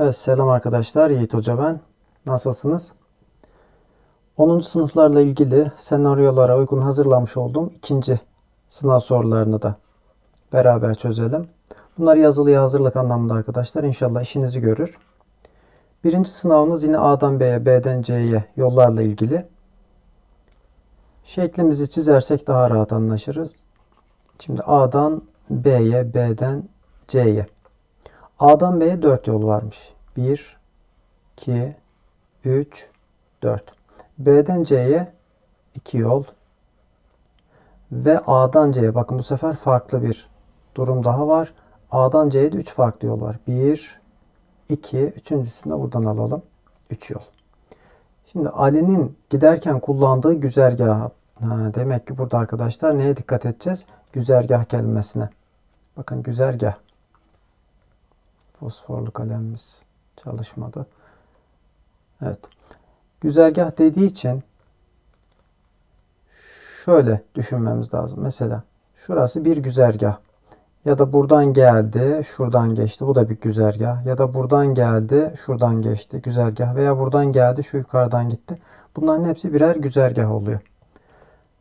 Evet, selam arkadaşlar. Yiğit Hoca ben. Nasılsınız? 10. sınıflarla ilgili senaryolara uygun hazırlamış olduğum ikinci sınav sorularını da beraber çözelim. Bunlar yazılıya hazırlık anlamında arkadaşlar. İnşallah işinizi görür. Birinci sınavınız yine A'dan B'ye, B'den C'ye yollarla ilgili. Şeklimizi çizersek daha rahat anlaşırız. Şimdi A'dan B'ye, B'den C'ye. A'dan B'ye 4 yol varmış. 1, 2, 3, 4. B'den C'ye 2 yol. Ve A'dan C'ye bakın bu sefer farklı bir durum daha var. A'dan C'ye de 3 farklı yol var. 1, 2, üçüncüsünü de buradan alalım. 3 yol. Şimdi Ali'nin giderken kullandığı güzergah. Ha, demek ki burada arkadaşlar neye dikkat edeceğiz? Güzergah kelimesine. Bakın güzergah. Fosforlu kalemimiz çalışmadı. Evet. Güzergah dediği için şöyle düşünmemiz lazım. Mesela şurası bir güzergah. Ya da buradan geldi, şuradan geçti. Bu da bir güzergah. Ya da buradan geldi, şuradan geçti. Güzergah. Veya buradan geldi, şu yukarıdan gitti. Bunların hepsi birer güzergah oluyor.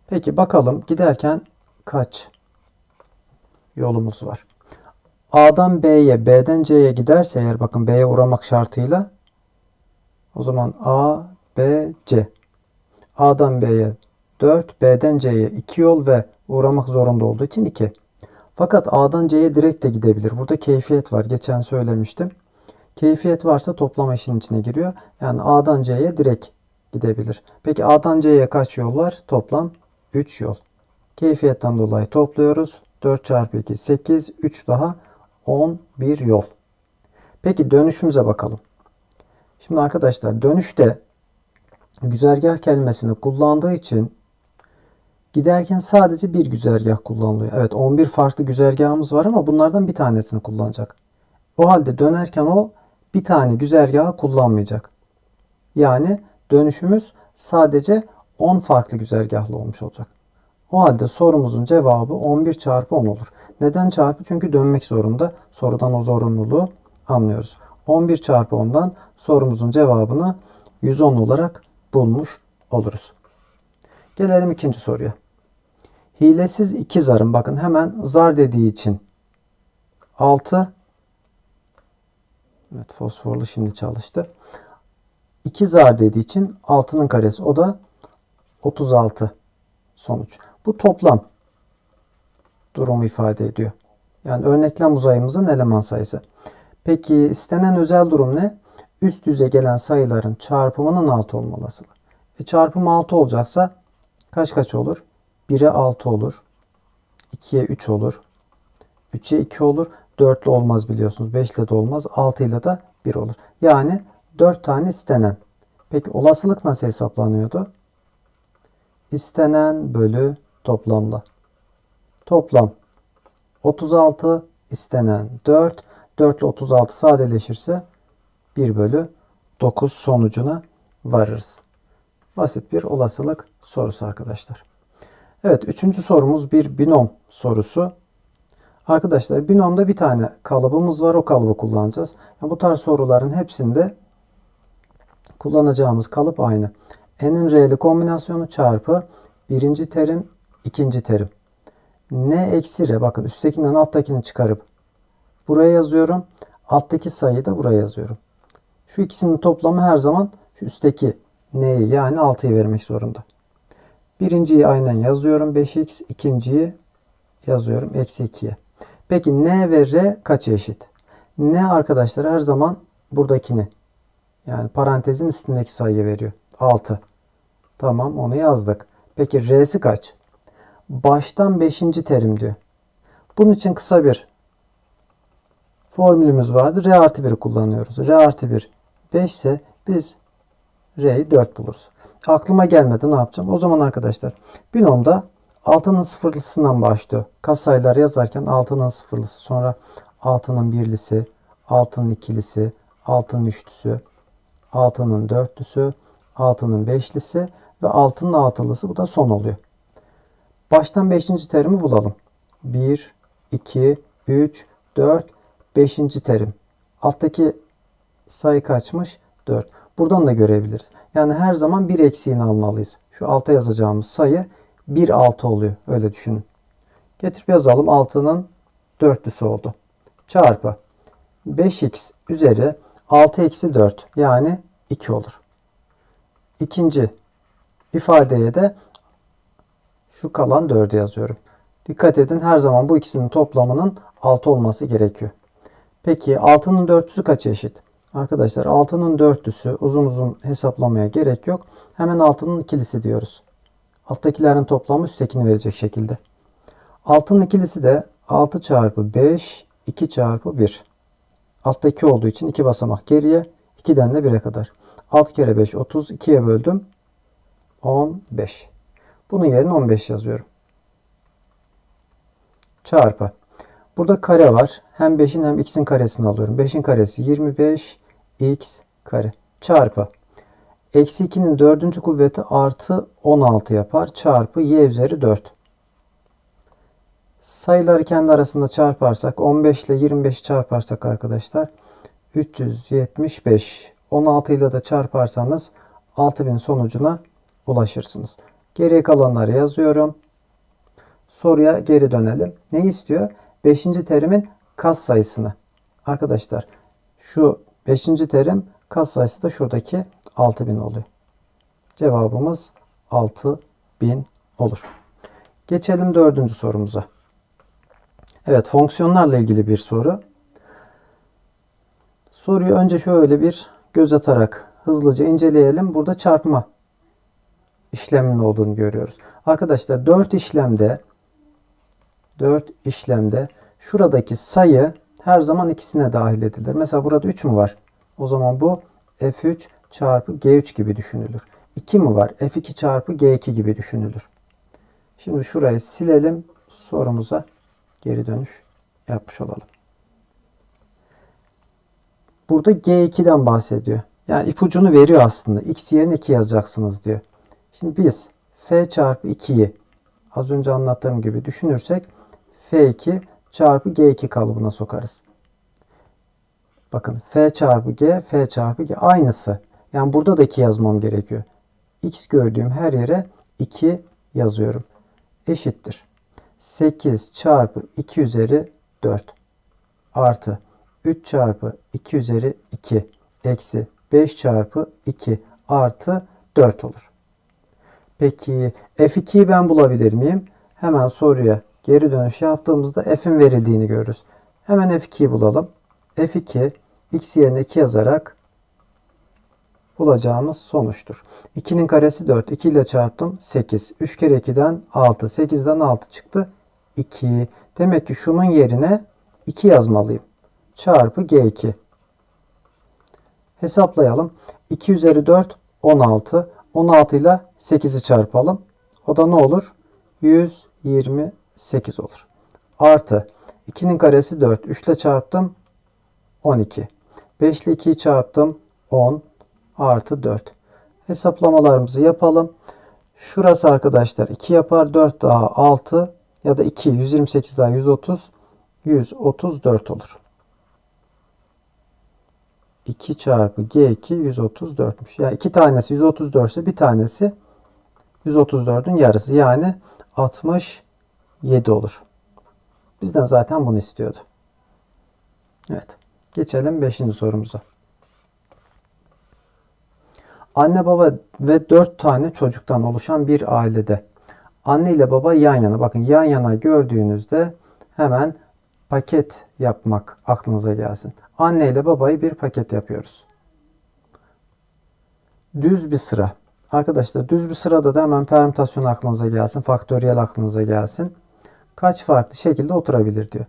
Peki bakalım giderken kaç yolumuz var? A'dan B'ye, B'den C'ye giderse eğer bakın B'ye uğramak şartıyla o zaman A, B, C. A'dan B'ye 4, B'den C'ye 2 yol ve uğramak zorunda olduğu için 2. Fakat A'dan C'ye direkt de gidebilir. Burada keyfiyet var. Geçen söylemiştim. Keyfiyet varsa toplama işin içine giriyor. Yani A'dan C'ye direkt gidebilir. Peki A'dan C'ye kaç yol var? Toplam 3 yol. Keyfiyetten dolayı topluyoruz. 4 çarpı 2 8. 3 daha 11 yol. Peki dönüşümüze bakalım. Şimdi arkadaşlar dönüşte güzergah kelimesini kullandığı için giderken sadece bir güzergah kullanılıyor. Evet 11 farklı güzergahımız var ama bunlardan bir tanesini kullanacak. O halde dönerken o bir tane güzergahı kullanmayacak. Yani dönüşümüz sadece 10 farklı güzergahlı olmuş olacak. O halde sorumuzun cevabı 11 çarpı 10 olur. Neden çarpı? Çünkü dönmek zorunda. Sorudan o zorunluluğu anlıyoruz. 11 çarpı 10'dan sorumuzun cevabını 110 olarak bulmuş oluruz. Gelelim ikinci soruya. Hilesiz iki zarın bakın hemen zar dediği için 6 Evet fosforlu şimdi çalıştı. 2 zar dediği için 6'nın karesi o da 36 sonuç. Bu toplam durumu ifade ediyor. Yani örneklem uzayımızın eleman sayısı. Peki istenen özel durum ne? Üst yüze gelen sayıların çarpımının 6 olması. E çarpım 6 olacaksa kaç kaç olur? 1'e 6 olur. 2'ye 3 olur. 3'e 2 olur. 4 ile olmaz biliyorsunuz. 5 ile de olmaz. 6 ile de 1 olur. Yani 4 tane istenen. Peki olasılık nasıl hesaplanıyordu? İstenen bölü toplamda. Toplam 36 istenen 4. 4 ile 36 sadeleşirse 1 bölü 9 sonucuna varırız. Basit bir olasılık sorusu arkadaşlar. Evet üçüncü sorumuz bir binom sorusu. Arkadaşlar binomda bir tane kalıbımız var. O kalıbı kullanacağız. bu tarz soruların hepsinde kullanacağımız kalıp aynı. N'in R'li kombinasyonu çarpı birinci terim, ikinci terim. N eksi R bakın üsttekinden alttakini çıkarıp buraya yazıyorum. Alttaki sayıyı da buraya yazıyorum. Şu ikisinin toplamı her zaman şu üstteki N'yi yani 6'yı vermek zorunda. Birinciyi aynen yazıyorum 5x. ikinciyi yazıyorum eksi 2'ye. Peki N ve R kaç eşit? N arkadaşlar her zaman buradakini yani parantezin üstündeki sayıyı veriyor. 6. Tamam onu yazdık. Peki R'si kaç? Baştan 5. terim diyor. Bunun için kısa bir formülümüz vardı. R artı 1'i kullanıyoruz. R artı 1 5 ise biz R'yi 4 buluruz. Aklıma gelmedi ne yapacağım? O zaman arkadaşlar binomda 6'nın sıfırlısından başlıyor. Katsayılar yazarken 6'nın sıfırlısı sonra 6'nın birlisi, 6'nın ikilisi, 6'nın üçlüsü, 6'nın dörtlüsü, 6'nın beşlisi ve 6'nın altılısı bu da son oluyor. Baştan 5. terimi bulalım. 1, 2, 3, 4, 5. terim. Alttaki sayı kaçmış? 4. Buradan da görebiliriz. Yani her zaman bir eksiğini almalıyız. Şu alta yazacağımız sayı 1 6 oluyor. Öyle düşünün. Getirip yazalım. 6'nın dörtlüsü oldu. Çarpı 5x üzeri 6 eksi 4 yani 2 olur. İkinci ifadeye de şu kalan 4'ü yazıyorum. Dikkat edin her zaman bu ikisinin toplamının 6 olması gerekiyor. Peki 6'nın dörtlüsü kaça eşit? Arkadaşlar 6'nın dörtlüsü uzun uzun hesaplamaya gerek yok. Hemen 6'nın ikilisi diyoruz. Alttakilerin toplamı üsttekini verecek şekilde. 6'nın ikilisi de 6 çarpı 5 2 çarpı 1. Altta 2 olduğu için 2 basamak geriye 2'den de 1'e kadar. 6 kere 5 30 2'ye böldüm. 15. Bunun yerine 15 yazıyorum. Çarpı. Burada kare var. Hem 5'in hem x'in karesini alıyorum. 5'in karesi 25 x kare. Çarpı. Eksi 2'nin dördüncü kuvveti artı 16 yapar. Çarpı y üzeri 4. Sayıları kendi arasında çarparsak 15 ile 25'i çarparsak arkadaşlar 375. 16 ile de çarparsanız 6000 sonucuna ulaşırsınız. Geriye kalanları yazıyorum. Soruya geri dönelim. Ne istiyor? 5. terimin kas sayısını. Arkadaşlar şu 5. terim kas sayısı da şuradaki 6000 oluyor. Cevabımız 6000 olur. Geçelim dördüncü sorumuza. Evet fonksiyonlarla ilgili bir soru. Soruyu önce şöyle bir göz atarak hızlıca inceleyelim. Burada çarpma işleminin olduğunu görüyoruz. Arkadaşlar 4 işlemde 4 işlemde şuradaki sayı her zaman ikisine dahil edilir. Mesela burada 3 mü var? O zaman bu F3 çarpı G3 gibi düşünülür. 2 mi var? F2 çarpı G2 gibi düşünülür. Şimdi şurayı silelim. Sorumuza geri dönüş yapmış olalım. Burada G2'den bahsediyor. Yani ipucunu veriyor aslında. X yerine 2 yazacaksınız diyor. Şimdi biz F çarpı 2'yi az önce anlattığım gibi düşünürsek F2 çarpı G2 kalıbına sokarız. Bakın F çarpı G, F çarpı G aynısı. Yani burada da 2 yazmam gerekiyor. X gördüğüm her yere 2 yazıyorum. Eşittir. 8 çarpı 2 üzeri 4 artı 3 çarpı 2 üzeri 2 eksi 5 çarpı 2 artı 4 olur. Peki F2'yi ben bulabilir miyim? Hemen soruya geri dönüş yaptığımızda f'in verildiğini görürüz. Hemen F2'yi bulalım. F2 x yerine 2 yazarak bulacağımız sonuçtur. 2'nin karesi 4. 2 ile çarptım 8. 3 kere 2'den 6. 8'den 6 çıktı. 2. Demek ki şunun yerine 2 yazmalıyım. Çarpı G2. Hesaplayalım. 2 üzeri 4 16. 16 ile 8'i çarpalım. O da ne olur? 128 olur. Artı 2'nin karesi 4. 3 ile çarptım. 12. 5 ile 2'yi çarptım. 10 artı 4. Hesaplamalarımızı yapalım. Şurası arkadaşlar 2 yapar. 4 daha 6 ya da 2. 128 daha 130. 134 olur. 2 çarpı G2 134'müş. Yani iki tanesi 134 ise bir tanesi 134'ün yarısı. Yani 67 olur. Bizden zaten bunu istiyordu. Evet. Geçelim 5. sorumuza. Anne baba ve 4 tane çocuktan oluşan bir ailede anne ile baba yan yana. Bakın yan yana gördüğünüzde hemen paket yapmak aklınıza gelsin. Anne ile babayı bir paket yapıyoruz. Düz bir sıra. Arkadaşlar düz bir sırada da hemen permütasyon aklınıza gelsin. Faktöriyel aklınıza gelsin. Kaç farklı şekilde oturabilir diyor.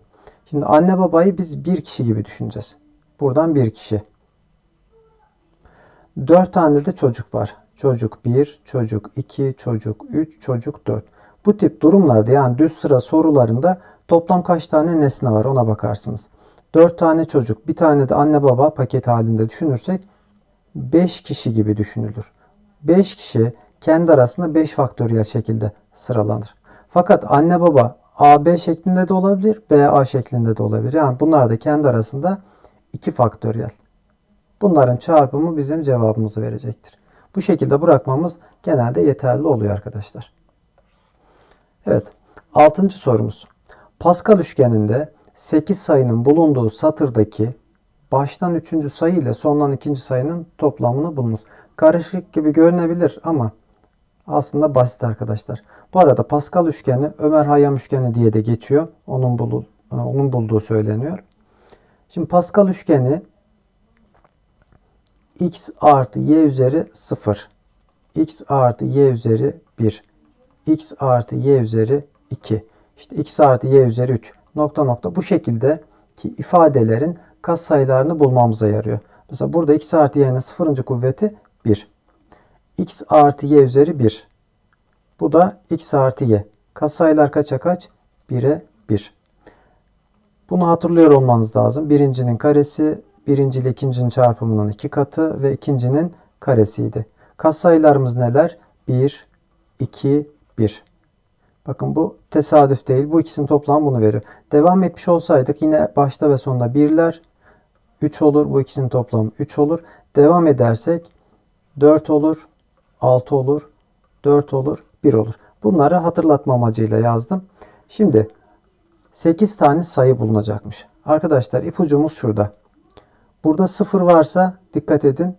Şimdi anne babayı biz bir kişi gibi düşüneceğiz. Buradan bir kişi. Dört tane de çocuk var. Çocuk 1, çocuk 2, çocuk 3, çocuk 4. Bu tip durumlarda yani düz sıra sorularında toplam kaç tane nesne var ona bakarsınız. 4 tane çocuk, bir tane de anne baba paket halinde düşünürsek 5 kişi gibi düşünülür. 5 kişi kendi arasında 5 faktöriyel şekilde sıralanır. Fakat anne baba AB şeklinde de olabilir, BA şeklinde de olabilir. Yani bunlar da kendi arasında 2 faktöriyel. Bunların çarpımı bizim cevabımızı verecektir. Bu şekilde bırakmamız genelde yeterli oluyor arkadaşlar. Evet. Altıncı sorumuz. Pascal üçgeninde 8 sayının bulunduğu satırdaki baştan 3. sayı ile sondan 2. sayının toplamını bulunuz. Karışık gibi görünebilir ama aslında basit arkadaşlar. Bu arada Pascal üçgeni Ömer Hayyam üçgeni diye de geçiyor. Onun, bulu, onun bulduğu söyleniyor. Şimdi Pascal üçgeni x artı y üzeri 0. x artı y üzeri 1. x artı y üzeri 2. İşte x artı y üzeri 3. Nokta nokta. Bu şekilde ki ifadelerin katsayılarını bulmamıza yarıyor. Mesela burada x artı y'nin sıfırıncı kuvveti 1. x artı y üzeri 1. Bu da x artı y. Katsayılar kaça kaç? 1'e 1. Bunu hatırlıyor olmanız lazım. Birincinin karesi birinci ile ikincinin çarpımının iki katı ve ikincinin karesiydi. Katsayılarımız neler? 1, 2, 1. Bakın bu tesadüf değil. Bu ikisinin toplamı bunu veriyor. Devam etmiş olsaydık yine başta ve sonunda birler 3 olur. Bu ikisinin toplamı 3 olur. Devam edersek 4 olur, 6 olur, 4 olur, 1 olur. Bunları hatırlatma amacıyla yazdım. Şimdi 8 tane sayı bulunacakmış. Arkadaşlar ipucumuz şurada. Burada 0 varsa dikkat edin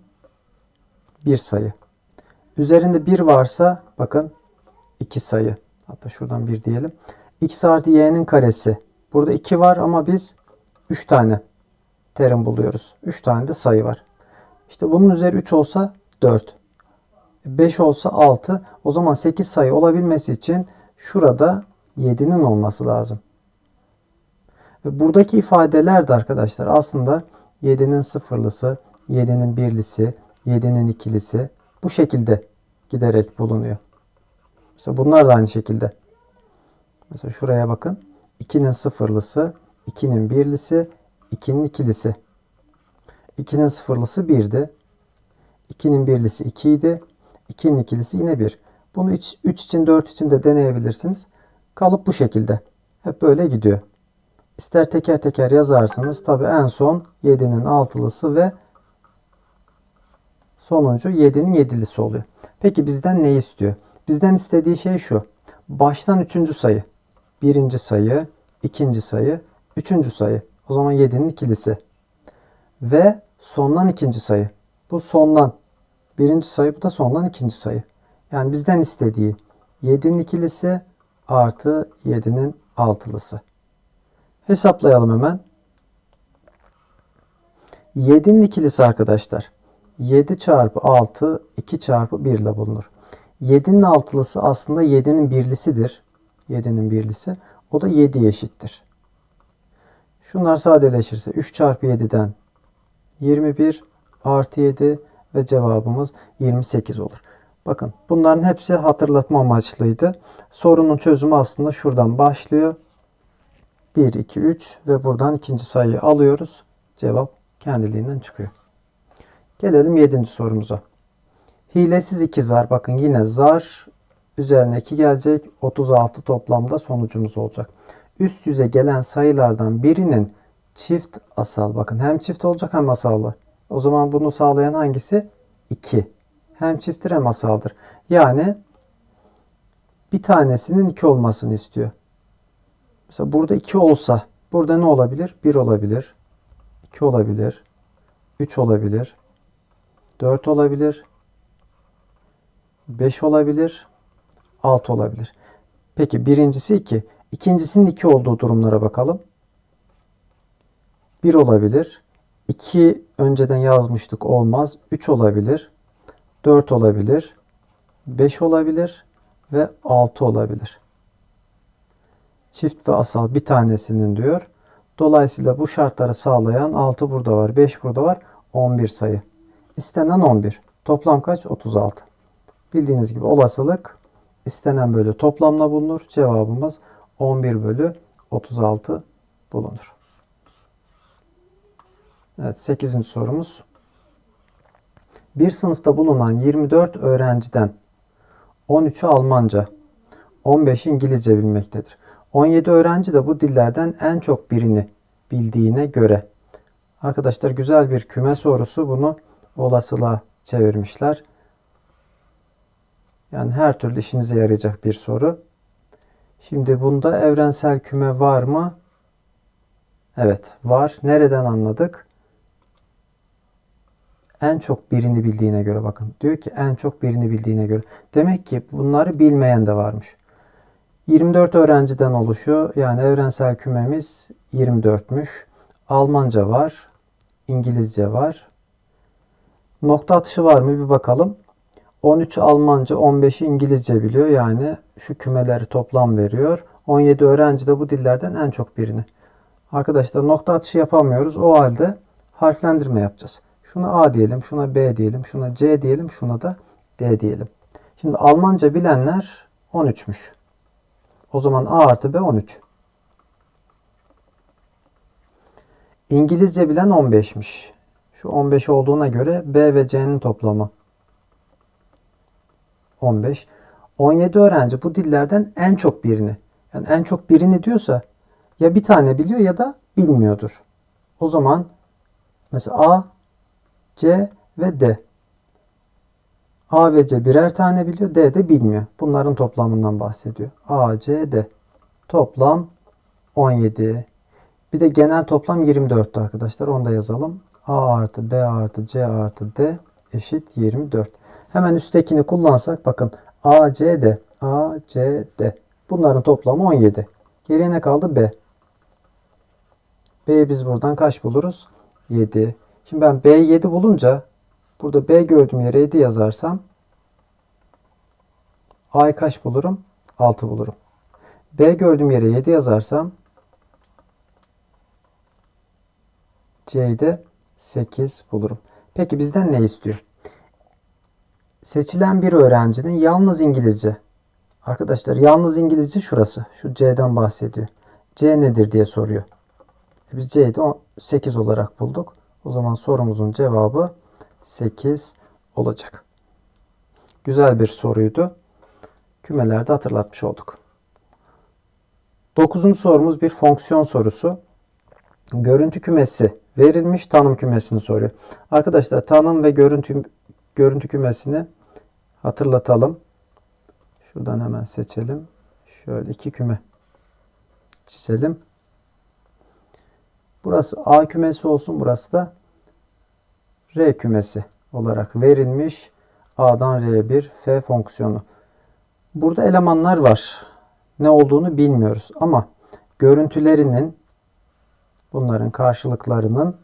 bir sayı. Üzerinde 1 varsa bakın 2 sayı. Hatta şuradan 1 diyelim. x artı y'nin karesi. Burada 2 var ama biz 3 tane terim buluyoruz. 3 tane de sayı var. İşte bunun üzeri 3 olsa 4. 5 olsa 6. O zaman 8 sayı olabilmesi için şurada 7'nin olması lazım. Ve buradaki ifadeler de arkadaşlar aslında 7'nin sıfırlısı, 7'nin birlisi, 7'nin ikilisi bu şekilde giderek bulunuyor. Mesela bunlar da aynı şekilde. Mesela şuraya bakın. 2'nin sıfırlısı, 2'nin birlisi, 2'nin ikilisi. 2'nin sıfırlısı 1'di. 2'nin birlisi 2 idi. 2'nin ikilisi yine 1. Bunu 3 için 4 için de deneyebilirsiniz. Kalıp bu şekilde. Hep böyle gidiyor. İster teker teker yazarsınız. Tabi en son 7'nin altılısı ve sonuncu 7'nin yedilisi oluyor. Peki bizden ne istiyor? Bizden istediği şey şu. Baştan üçüncü sayı. Birinci sayı, ikinci sayı, üçüncü sayı. O zaman 7'nin ikilisi. Ve sondan ikinci sayı. Bu sondan birinci sayı bu da sondan ikinci sayı. Yani bizden istediği 7'nin ikilisi artı 7'nin altılısı. Hesaplayalım hemen. 7'nin ikilisi arkadaşlar. 7 çarpı 6 2 çarpı 1 ile bulunur. 7'nin altılısı aslında 7'nin birlisidir. 7'nin birlisi. O da 7 eşittir. Şunlar sadeleşirse 3 çarpı 7'den 21 artı 7 ve cevabımız 28 olur. Bakın bunların hepsi hatırlatma amaçlıydı. Sorunun çözümü aslında şuradan başlıyor. 1, 2, 3 ve buradan ikinci sayıyı alıyoruz. Cevap kendiliğinden çıkıyor. Gelelim 7. sorumuza. Hilesiz 2 zar. Bakın yine zar üzerine 2 gelecek. 36 toplamda sonucumuz olacak. Üst yüze gelen sayılardan birinin çift asal. Bakın hem çift olacak hem asallı. O zaman bunu sağlayan hangisi? 2. Hem çifttir hem asaldır. Yani bir tanesinin 2 olmasını istiyor. Mesela burada 2 olsa burada ne olabilir? 1 olabilir. 2 olabilir. 3 olabilir. 4 olabilir. 5 olabilir. 6 olabilir. Peki birincisi 2. İkincisinin 2 olduğu durumlara bakalım. 1 olabilir. 2 önceden yazmıştık olmaz. 3 olabilir. 4 olabilir. 5 olabilir ve 6 olabilir. Çift ve asal bir tanesinin diyor. Dolayısıyla bu şartları sağlayan 6 burada var, 5 burada var, 11 sayı. İstenen 11. Toplam kaç? 36. Bildiğiniz gibi olasılık istenen bölü toplamla bulunur. Cevabımız 11 bölü 36 bulunur. Evet 8. sorumuz. Bir sınıfta bulunan 24 öğrenciden 13'ü Almanca, 15 İngilizce bilmektedir. 17 öğrenci de bu dillerden en çok birini bildiğine göre Arkadaşlar güzel bir küme sorusu bunu olasılığa çevirmişler. Yani her türlü işinize yarayacak bir soru. Şimdi bunda evrensel küme var mı? Evet var. Nereden anladık? En çok birini bildiğine göre bakın. Diyor ki en çok birini bildiğine göre. Demek ki bunları bilmeyen de varmış. 24 öğrenciden oluşuyor. Yani evrensel kümemiz 24'müş. Almanca var. İngilizce var. Nokta atışı var mı bir bakalım. 13 Almanca, 15'i İngilizce biliyor. Yani şu kümeleri toplam veriyor. 17 öğrenci de bu dillerden en çok birini. Arkadaşlar nokta atışı yapamıyoruz. O halde harflendirme yapacağız. Şuna A diyelim, şuna B diyelim, şuna C diyelim, şuna da D diyelim. Şimdi Almanca bilenler 13'müş. O zaman A artı B 13. İngilizce bilen 15'miş. Şu 15 olduğuna göre B ve C'nin toplamı 15. 17 öğrenci bu dillerden en çok birini. Yani en çok birini diyorsa ya bir tane biliyor ya da bilmiyordur. O zaman mesela A, C ve D. A ve C birer tane biliyor, D de bilmiyor. Bunların toplamından bahsediyor. A, C, D. Toplam 17. Bir de genel toplam 24 arkadaşlar. Onu da yazalım. A artı B artı C artı D eşit 24. Hemen üsttekini kullansak bakın A, C, D. A, C, D. Bunların toplamı 17. Geriye ne kaldı? B. B'yi biz buradan kaç buluruz? 7. Şimdi ben B 7 bulunca burada B gördüğüm yere 7 yazarsam A'yı kaç bulurum? 6 bulurum. B gördüğüm yere 7 yazarsam C'yi de 8 bulurum. Peki bizden ne istiyor? Seçilen bir öğrencinin yalnız İngilizce. Arkadaşlar yalnız İngilizce şurası. Şu C'den bahsediyor. C nedir diye soruyor. E biz C'yi de 8 olarak bulduk. O zaman sorumuzun cevabı 8 olacak. Güzel bir soruydu. Kümelerde hatırlatmış olduk. Dokuzuncu sorumuz bir fonksiyon sorusu. Görüntü kümesi verilmiş tanım kümesini soruyor. Arkadaşlar tanım ve görüntü görüntü kümesini hatırlatalım. Şuradan hemen seçelim. Şöyle iki küme çizelim. Burası A kümesi olsun. Burası da R kümesi olarak verilmiş. A'dan R'ye bir F fonksiyonu. Burada elemanlar var. Ne olduğunu bilmiyoruz ama görüntülerinin bunların karşılıklarının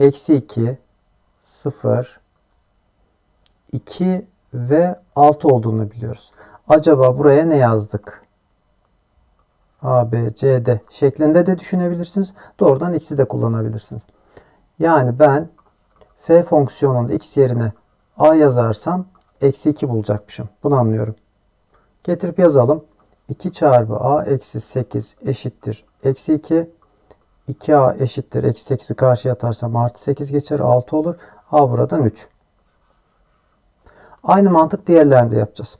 eksi 2, 0, 2 ve 6 olduğunu biliyoruz. Acaba buraya ne yazdık? A, B, C, D şeklinde de düşünebilirsiniz. Doğrudan x'i de kullanabilirsiniz. Yani ben f fonksiyonunda x yerine a yazarsam eksi 2 bulacakmışım. Bunu anlıyorum. Getirip yazalım. 2 çarpı a eksi 8 eşittir. Eksi 2. 2a eşittir. Eksi 8'i karşıya atarsam artı 8 geçer. 6 olur. a buradan 3. Aynı mantık diğerlerinde yapacağız.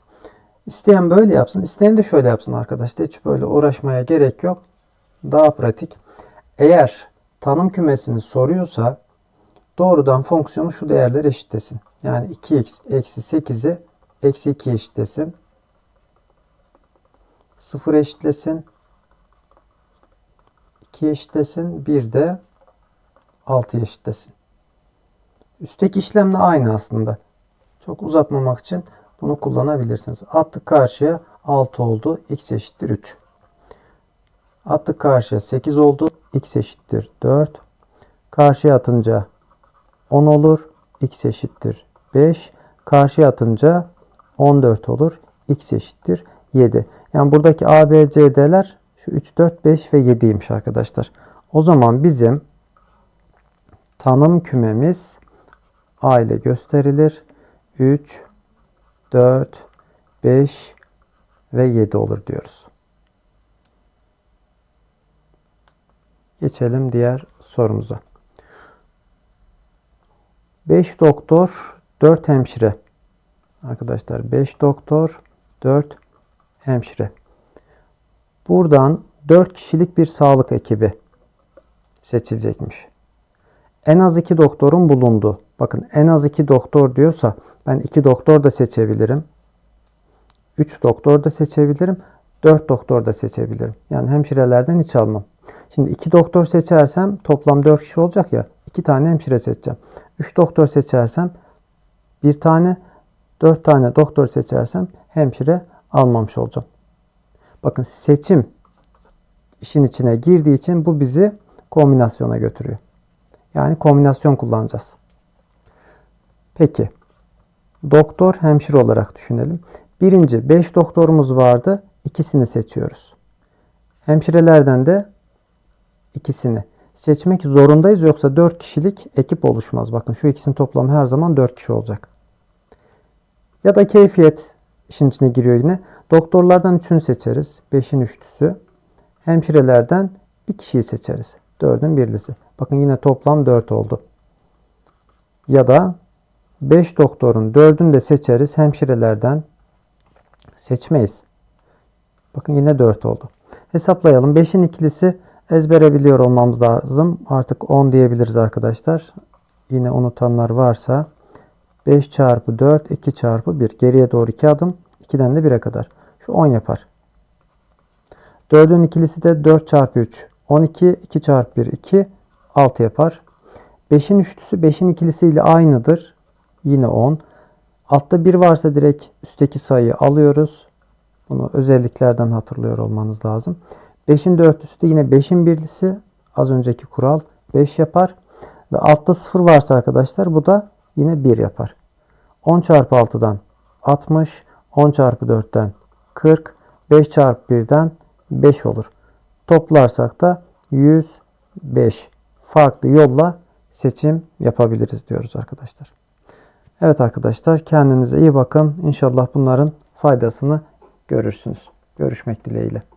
İsteyen böyle yapsın. isteyen de şöyle yapsın arkadaşlar. Hiç böyle uğraşmaya gerek yok. Daha pratik. Eğer tanım kümesini soruyorsa doğrudan fonksiyonu şu değerler eşitlesin. Yani 2x eksi 8'i eksi 2 eşitlesin. 0 eşitlesin. 2 eşitlesin. 1 de 6 eşitlesin. Üstteki işlemle aynı aslında. Çok uzatmamak için bunu kullanabilirsiniz. Attık karşıya 6 oldu. X eşittir 3. Attık karşıya 8 oldu. X eşittir 4. Karşıya atınca 10 olur. X eşittir 5. Karşıya atınca 14 olur. X eşittir 7. Yani buradaki A, B, C, D'ler şu 3, 4, 5 ve 7'ymiş arkadaşlar. O zaman bizim tanım kümemiz A ile gösterilir. 3, 4, 5 ve 7 olur diyoruz. Geçelim diğer sorumuza. 5 doktor, 4 hemşire. Arkadaşlar 5 doktor, 4 hemşire. Buradan 4 kişilik bir sağlık ekibi seçilecekmiş. en az iki doktorun bulundu. Bakın en az iki doktor diyorsa ben iki doktor da seçebilirim. 3 doktor da seçebilirim. 4 doktor da seçebilirim. Yani hemşirelerden hiç almam. Şimdi 2 doktor seçersem toplam 4 kişi olacak ya. 2 tane hemşire seçeceğim. 3 doktor seçersem bir tane 4 tane doktor seçersem hemşire almamış olacağım. Bakın seçim işin içine girdiği için bu bizi kombinasyona götürüyor. Yani kombinasyon kullanacağız. Peki. Doktor hemşire olarak düşünelim. Birinci 5 doktorumuz vardı. İkisini seçiyoruz. Hemşirelerden de ikisini seçmek zorundayız yoksa 4 kişilik ekip oluşmaz. Bakın şu ikisinin toplamı her zaman 4 kişi olacak. Ya da keyfiyet işin içine giriyor yine. Doktorlardan 3'ünü seçeriz. 5'in üçlüsü. Hemşirelerden bir kişiyi seçeriz. 4'ün birlisi. Bakın yine toplam 4 oldu. Ya da 5 doktorun 4'ünü de seçeriz. Hemşirelerden seçmeyiz. Bakın yine 4 oldu. Hesaplayalım. 5'in ikilisi ezbere biliyor olmamız lazım. Artık 10 diyebiliriz arkadaşlar. Yine unutanlar varsa 5 çarpı 4 2 çarpı 1. Geriye doğru 2 adım. 2'den de 1'e kadar. Şu 10 yapar. 4'ün ikilisi de 4 çarpı 3. 12 2 çarpı 1 2 6 yapar. 5'in üçlüsü 5'in ikilisiyle aynıdır. Yine 10. Altta 1 varsa direkt üstteki sayıyı alıyoruz. Bunu özelliklerden hatırlıyor olmanız lazım. 5'in dörtlüsü de yine 5'in birlisi. Az önceki kural 5 yapar. Ve altta 0 varsa arkadaşlar bu da yine 1 yapar. 10 çarpı 6'dan 60. 10 çarpı 4'ten 40. 5 çarpı 1'den 5 olur. Toplarsak da 105 farklı yolla seçim yapabiliriz diyoruz arkadaşlar. Evet arkadaşlar kendinize iyi bakın. İnşallah bunların faydasını görürsünüz. Görüşmek dileğiyle.